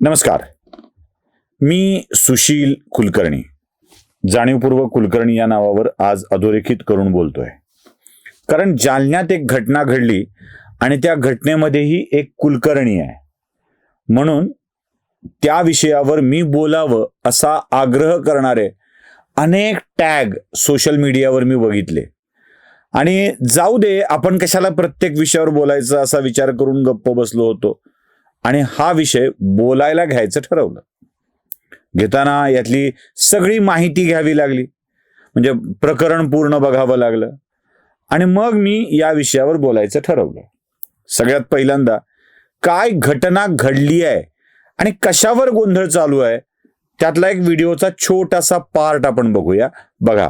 नमस्कार. मी सुशील कुलकर्णी. जाणीवपूर्वक कुलकर्णी या नावावर आज अधोरेखित करून बोलतोय. कारण जालन्यात एक घटना घडली आणि त्या घटनेमध्येही एक कुलकर्णी आहे. म्हणून त्या विषयावर मी बोलावं असा आग्रह करणारे अनेक टॅग सोशल मीडियावर मी बघितले. आणि जाऊ दे आपण कशाला प्रत्येक विषयावर बोलायचं असा विचार करून गप्प बसलो होतो. आणि हा विषय बोलायला घ्यायचं ठरवलं. घेताना यातली सगळी माहिती घ्यावी लागली. म्हणजे प्रकरण पूर्ण बघावं लागलं. आणि मग मी या विषयावर बोलायचं ठरवलं. सगळ्यात पहिल्यांदा काय घटना घडली आहे आणि कशावर गोंधळ चालू आहे त्यातला एक व्हिडिओचा छोटासा पार्ट आपण बघूया. बघा.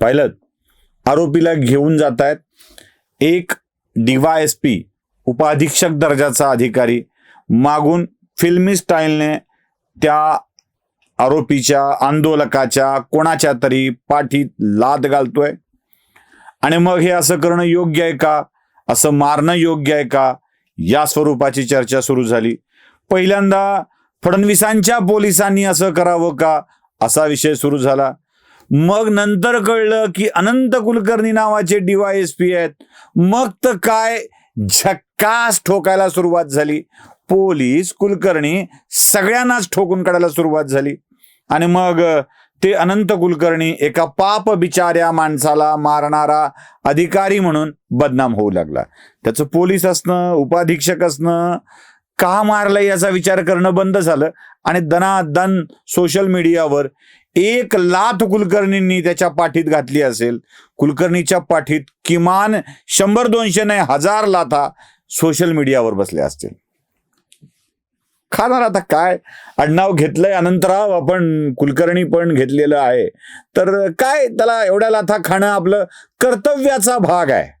पाहिलं आरोपीला घेऊन जात आहेत एक एस पी उपाधीक्षक दर्जाचा अधिकारी. मागून फिल्मी स्टाईलने त्या आरोपीच्या आंदोलकाच्या कोणाच्या तरी पाठीत लाद घालतोय. आणि मग हे असं करणं योग्य आहे का? असं मारणं योग्य आहे का? या स्वरूपाची चर्चा सुरू झाली. पहिल्यांदा फडणवीसांच्या पोलिसांनी असं करावं का? असा विषय सुरू झाला. मग नंतर कळलं की अनंत कुलकर्णी नावाचे डीवायएसपी आहेत. मग तर काय? झक्कास ठोकायला सुरुवात झाली. पोलीस कुलकर्णी सगळ्यांनाच ठोकून काढायला सुरुवात झाली. आणि मग ते अनंत कुलकर्णी एका पाप बिचाऱ्या माणसाला मारणारा अधिकारी म्हणून बदनाम होऊ लागला. त्याचं पोलीस असणं उपाधीक्षक असणं का मारलं याचा विचार करणं बंद झालं. आणि दनादन सोशल मीडियावर एक लाथ कुलकर्णींनी त्याच्या पाठीत घातली असेल. कुलकर्णीच्या पाठीत किमान शंभर दोनशे नाही हजार लाथा सोशल मीडियावर बसल्या असतील. खाणार आता काय? आडनाव घेतलंय अनंतराव आपण कुलकर्णी पण घेतलेलं आहे. तर काय? त्याला एवढ्या लाथा खाणं आपलं कर्तव्याचा भाग आहे.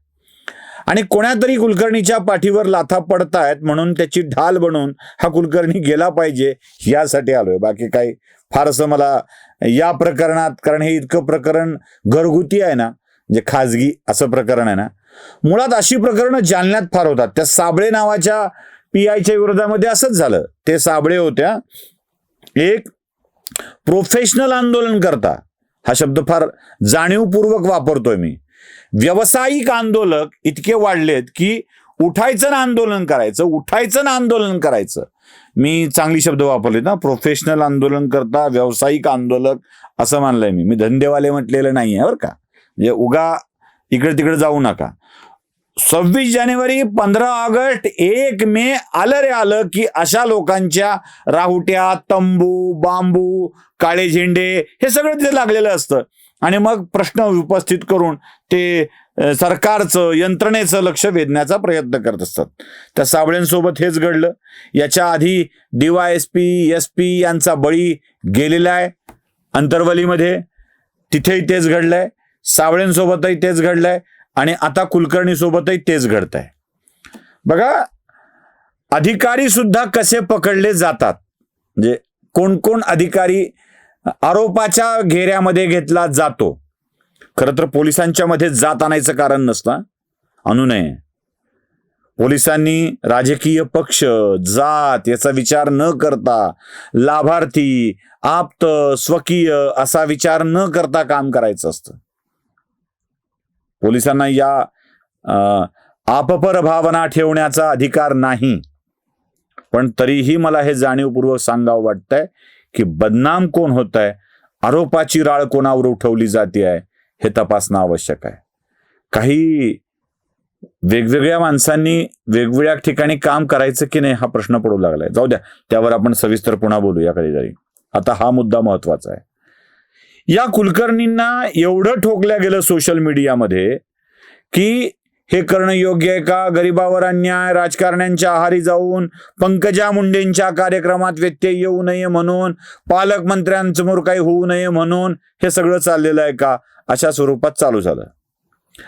आणि कोणातरी कुलकर्णीच्या पाठीवर लाथा पडतायत म्हणून त्याची ढाल बनवून हा कुलकर्णी गेला पाहिजे यासाठी आलोय. बाकी काही फारसं मला या प्रकरणात कारण हे इतकं प्रकरण घरगुती आहे ना म्हणजे खाजगी असं प्रकरण आहे ना. मुळात अशी प्रकरणं जालन्यात फार होतात. त्या साबळे नावाच्या पी आयच्या विरोधामध्ये असंच झालं. ते साबळे होत्या. एक प्रोफेशनल आंदोलन करता हा शब्द फार जाणीवपूर्वक वापरतोय मी. व्यावसायिक आंदोलक इतके वाढलेत की उठायचं ना आंदोलन करायचं उठायचं ना आंदोलन करायचं. मी चांगली शब्द वापरले ना प्रोफेशनल आंदोलन करता व्यावसायिक आंदोलक असं मानलंय मी. मी धंदेवाले म्हटलेलं नाही आहे बरं का. म्हणजे उगा इकडे तिकडे जाऊ नका. सव्वीस जानेवारी पंधरा ऑगस्ट एक मे आलं रे आलं की अशा लोकांच्या राहुट्या तंबू बांबू काळे झेंडे हे सगळं तिथे लागलेलं असतं. आणि मग प्रश्न उपस्थित करून ते सरकारचं यंत्रणेचं लक्ष वेधण्याचा प्रयत्न करत असतात. त्या साबळ्यांसोबत हेच घडलं. याच्या आधी एस पी एस पी यांचा बळी गेलेला आहे अंतरवलीमध्ये. तिथेही तेच घडलंय. सावळ्यांसोबतही तेच घडलंय. आणि आता कुलकर्णीसोबतही तेच घडत आहे बघा अधिकारी सुद्धा कसे पकडले जातात? म्हणजे कोण कोण अधिकारी आरोपाच्या घेऱ्यामध्ये घेतला जातो. खरं तर पोलिसांच्या मध्ये जात आणायचं कारण नसतं. आणू नये. पोलिसांनी राजकीय पक्ष जात याचा विचार न करता लाभार्थी आप्त स्वकीय असा विचार न करता काम करायचं असतं. पोलिसांना या आपपर भावना ठेवण्याचा अधिकार नाही. पण तरीही मला हे जाणीवपूर्वक सांगावं वाटतंय की बदनाम कोण होत आहे आरोपाची राळ कोणावर उठवली जाते आहे? हे तपासणं आवश्यक आहे. काही वेगवेगळ्या माणसांनी वेगवेगळ्या ठिकाणी काम करायचं की नाही हा प्रश्न पडू लागलाय. जाऊ द्या त्यावर आपण सविस्तर पुन्हा बोलूया कधीतरी आता हा मुद्दा महत्त्वाचा आहे. या कुलकर्णींना एवढं ठोकल्या गेलं सोशल मीडियामध्ये की हे करणं योग्य आहे का? गरिबावर अन्याय राजकारण्यांच्या आहारी जाऊन पंकजा मुंडेंच्या कार्यक्रमात व्यत्यय येऊ नये म्हणून पालकमंत्र्यांसमोर काही होऊ नये म्हणून हे सगळं चाललेलं आहे का? अशा स्वरूपात चालू झालं.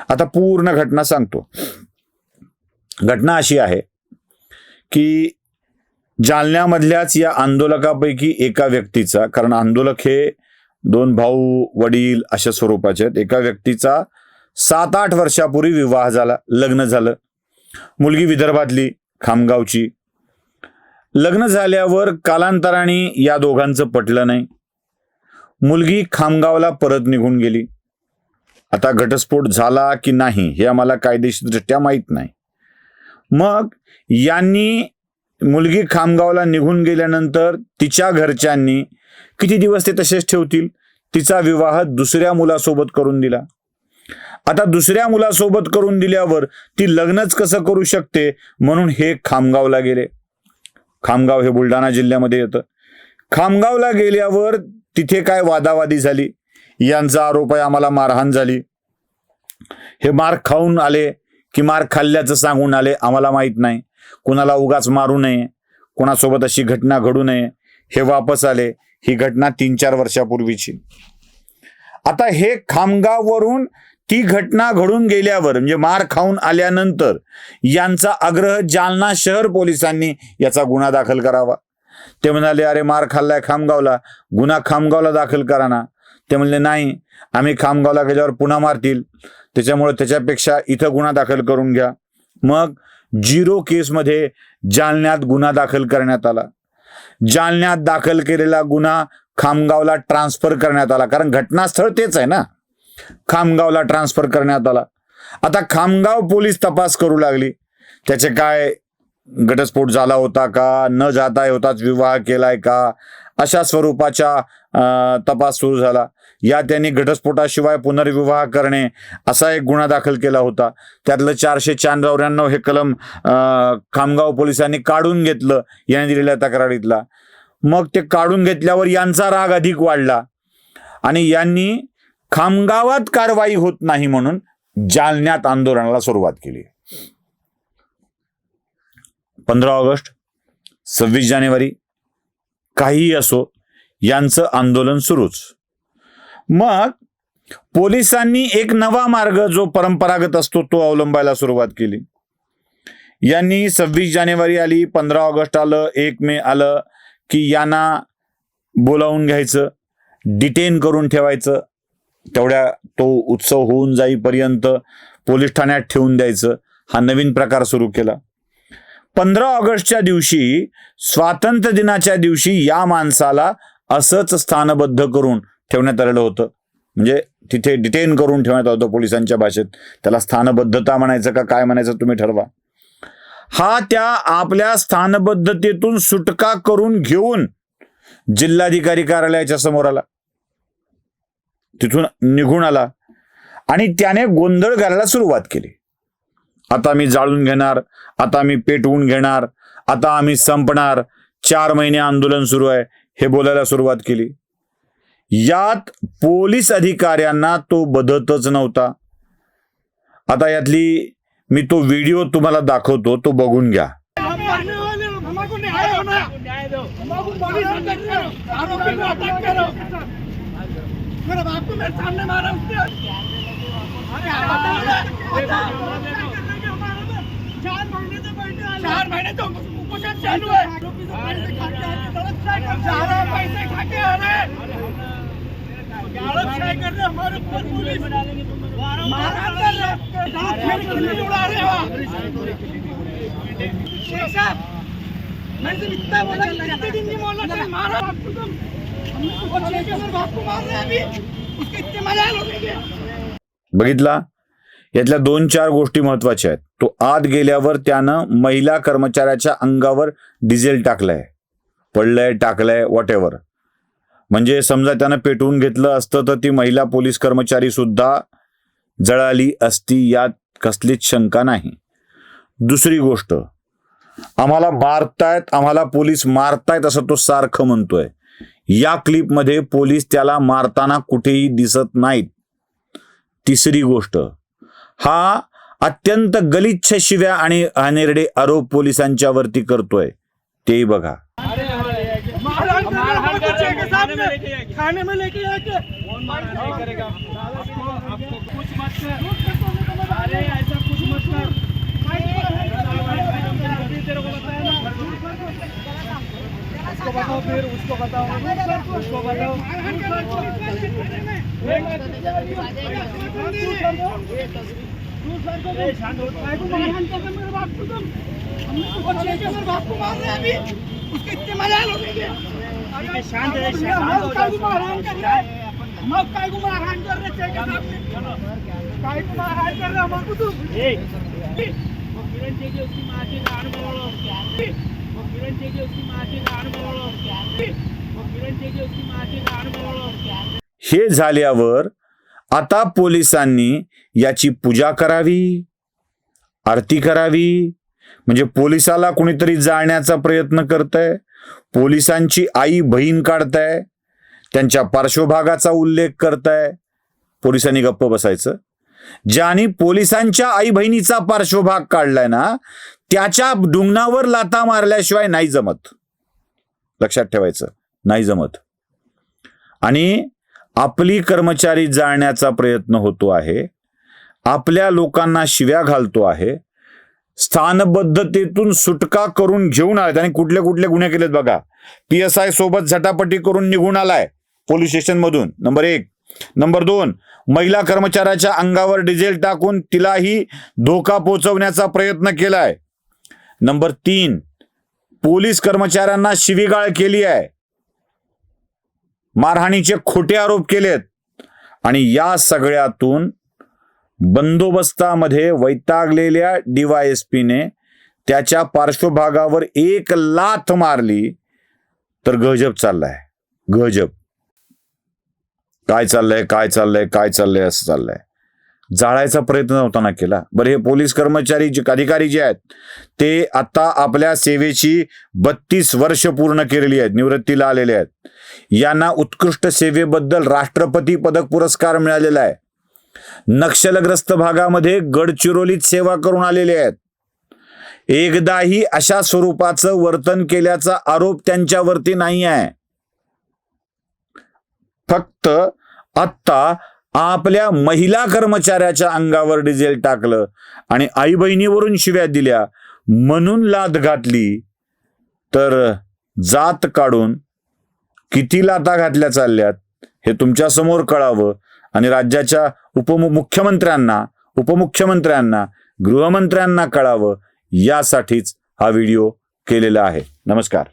आता पूर्ण घटना सांगतो. घटना अशी आहे की जालन्यामधल्याच या आंदोलकापैकी एका व्यक्तीचा कारण आंदोलक हे दोन भाऊ वडील अशा स्वरूपाचे आहेत एका व्यक्तीचा सात आठ वर्षापूर्वी विवाह झाला लग्न झालं. मुलगी विदर्भातली खामगावची. लग्न झाल्यावर कालांतराने या दोघांचं पटलं नाही. मुलगी खामगावला परत निघून गेली. आता घटस्फोट झाला की नाही हे आम्हाला कायदेशीरदृष्ट्या माहीत नाही. मग यांनी मुलगी खामगावला निघून गेल्यानंतर तिच्या घरच्यांनी किती दिवस ते तसेच ठेवतील? तिचा विवाह दुसऱ्या मुलासोबत करून दिला. आता दुसऱ्या मुलासोबत करून दिल्यावर ती लग्नच कसं करू शकते म्हणून हे खामगावला गेले. खामगाव हे बुलढाणा जिल्ह्यामध्ये येतं. खामगावला गेल्यावर तिथे काय वादावादी झाली? यांचा आरोप आहे आम्हाला मारहाण झाली. हे मार खाऊन आले की मार खाल्ल्याचं सांगून आले आम्हाला माहीत नाही. कुणाला उगाच मारू नये. कोणासोबत अशी घटना घडू नये. हे वापस आले. ही घटना तीन चार वर्षापूर्वीची. आता हे खामगाववरून ती घटना घडून गेल्यावर म्हणजे मार खाऊन आल्यानंतर यांचा आग्रह जालना शहर पोलिसांनी याचा गुन्हा दाखल करावा. ते म्हणाले अरे मार खाल्लाय खामगावला. गुन्हा खामगावला दाखल करा ना ते म्हणले नाही आम्ही खामगावला गेल्यावर पुन्हा मारतील. त्याच्यामुळे त्याच्यापेक्षा इथं गुन्हा दाखल करून घ्या. मग झिरो केसमध्ये जालन्यात गुन्हा दाखल करण्यात आला. जालन्यात दाखल केलेला गुन्हा खामगावला ट्रान्सफर करण्यात आला. कारण घटनास्थळ तेच आहे ना. खामगावला ट्रान्सफर करण्यात आला. आता खामगाव पोलीस तपास करू लागली. त्याचे काय घटस्फोट झाला होता का? न जाता होताच विवाह केलाय का? अशा स्वरूपाच्या अं, तपास सुरू झाला. या त्यांनी घटस्फोटाशिवाय पुनर्विवाह करणे असा एक गुन्हा दाखल केला होता. त्यातलं चारशे चौऱ्याण्णव हे कलम खामगाव पोलिसांनी काढून घेतलं. याने दिलेल्या तक्रारीतला. मग ते काढून घेतल्यावर यांचा राग अधिक वाढला. आणि यांनी खामगावात कारवाई होत नाही म्हणून जालन्यात आंदोलनाला सुरुवात केली. पंधरा ऑगस्ट सव्वीस जानेवारी काहीही असो यांचं आंदोलन सुरूच. मग पोलिसांनी एक नवा मार्ग जो परंपरागत असतो तो अवलंबायला सुरुवात केली. यांनी सव्वीस जानेवारी आली पंधरा ऑगस्ट आलं एक मे आलं की यांना बोलावून घ्यायचं डिटेन करून ठेवायचं तेवढ्या तो उत्सव होऊन जाईपर्यंत पोलीस ठाण्यात ठेवून द्यायचं. हा नवीन प्रकार सुरू केला. पंधरा ऑगस्टच्या दिवशी स्वातंत्र्य दिनाच्या दिवशी या माणसाला असंच स्थानबद्ध करून ठेवण्यात आलेलं होतं. म्हणजे तिथे डिटेन करून ठेवण्यात आलं होतं पोलिसांच्या भाषेत. त्याला स्थानबद्धता म्हणायचं का काय म्हणायचं तुम्ही ठरवा. हा त्या आपल्या स्थानबद्धतेतून सुटका करून घेऊन जिल्हाधिकारी कार्यालयाच्या समोर आला. तिथून निघून आला. आणि त्याने गोंधळ घालायला सुरुवात केली. आता मी जाळून घेणार आता मी पेटवून घेणार आता आम्ही संपणार. चार महिने आंदोलन सुरू आहे हे बोलायला सुरुवात केली. यात पोलीस अधिकाऱ्यांना तो बदतच नव्हता. आता यातली मी तो व्हिडिओ तुम्हाला दाखवतो तो बघून घ्या. मेरे बाप को मेरे सामने मारा उसने। चार महीने से बैठे चार महीने तो कुपोषण चालू है। सारा पैसे खा के आ रहे कर रहे हमारे ऊपर पुलिस। उड़ा रहे हो शेख साहब मैं तो इतना बोला कितने दिन नहीं बोलना था मारा आपको बघितला? यातल्या दोन चार गोष्टी महत्त्वाच्या आहेत. तो आत गेल्यावर त्यानं महिला कर्मचाऱ्याच्या अंगावर डिझेल टाकलंय. पडलंय टाकलंय वॉट एव्हर म्हणजे समजा त्यानं पेटवून घेतलं असतं तर ती महिला पोलीस कर्मचारी सुद्धा जळाली असती यात कसलीच शंका नाही. दुसरी गोष्ट आम्हाला मारतायत आम्हाला पोलीस मारतायत असं तो सारखं म्हणतोय. या क्लिपमध्ये पोलीस त्याला मारताना कुठेही दिसत नाहीत. तिसरी गोष्ट हा अत्यंत गलिच्छ शिव्या आणि अनेरडे आरोप पोलिसांच्या वरती करतोय. तेही बघा. खाने में लेके आके नहीं करेगा आपको आपको कुछ मत कर अरे ऐसा कुछ मत कर अभी तेरे को बताया ना उसको बताओ फिर उसको बताओ उसको बताओ उसके इतने मजा हो है, शांत है, शांत हो मग काय जाओ. मारहाण कर रहे काय को मारहाण कर रहे चेक काय को मारहाण कर तू ए, वो किरण उसकी की किरण हे झाल्यावर आता पोलिसांनी याची पूजा करावी आरती करावी. म्हणजे पोलिसाला कुणीतरी जाळण्याचा प्रयत्न करतंय पोलिसांची आई बहीण काढताय त्यांच्या पार्श्वभागाचा उल्लेख करताय. पोलिसांनी गप्प बसायचं. ज्याने पोलिसांच्या आई बहिणीचा पार्श्वभाग काढलाय ना त्याच्या डुंगणावर लाथा मारल्याशिवाय नाही जमत. लक्षात ठेवायचं. नाही जमत. आणि आपली कर्मचारी जाळण्याचा प्रयत्न होतो आहे. आपल्या लोकांना शिव्या घालतो आहे. स्थानबद्धतेतून सुटका करून घेऊन आले त्याने कुठले कुठले गुन्हे केलेत बघा. पी एस आय सोबत झटापटी करून निघून आलाय पोलीस स्टेशन मधून नंबर एक. नंबर दोन. महिला कर्मचाऱ्याच्या अंगावर डिझेल टाकून तिलाही धोका पोहोचवण्याचा प्रयत्न केलाय. नंबर तीन पोलीस कर्मचाऱ्यांना शिवीगाळ केली आहे. मारहाणीचे खोटे आरोप केलेत. आणि या सगळ्यातून बंदोबस्तामध्ये वैतागलेल्या डीवायएसपीने त्याच्या पार्श्वभागावर एक लाथ मारली तर गजब चाललाय. गजब. काय चाललंय काय चाललंय काय चाललंय असं चाललंय. जाळायचा प्रयत्न नव्हताना केला. बरं हे पोलीस कर्मचारी जे अधिकारी जे आहेत ते आता आपल्या सेवेची बत्तीस वर्ष पूर्ण केलेली आहेत निवृत्तीला आलेले आहेत. यांना उत्कृष्ट सेवेबद्दल राष्ट्रपती पदक पुरस्कार मिळालेला आहे. नक्षलग्रस्त भागामध्ये गडचिरोलीत सेवा करून आलेले आहेत. एकदाही अशा स्वरूपाचं वर्तन केल्याचा आरोप त्यांच्यावरती नाही आहे. फक्त आत्ता आपल्या महिला कर्मचाऱ्याच्या अंगावर डिझेल टाकलं आणि आई बहिणीवरून शिव्या दिल्या. म्हणून लाद घातली. तर जात काढून किती लाता घातल्या चालल्यात हे तुमच्यासमोर कळावं. आणि राज्याच्या उपमुख्यमंत्र्यांना उपमुख्यमंत्र्यांना गृहमंत्र्यांना कळावं. यासाठीच हा व्हिडिओ केलेला आहे. नमस्कार.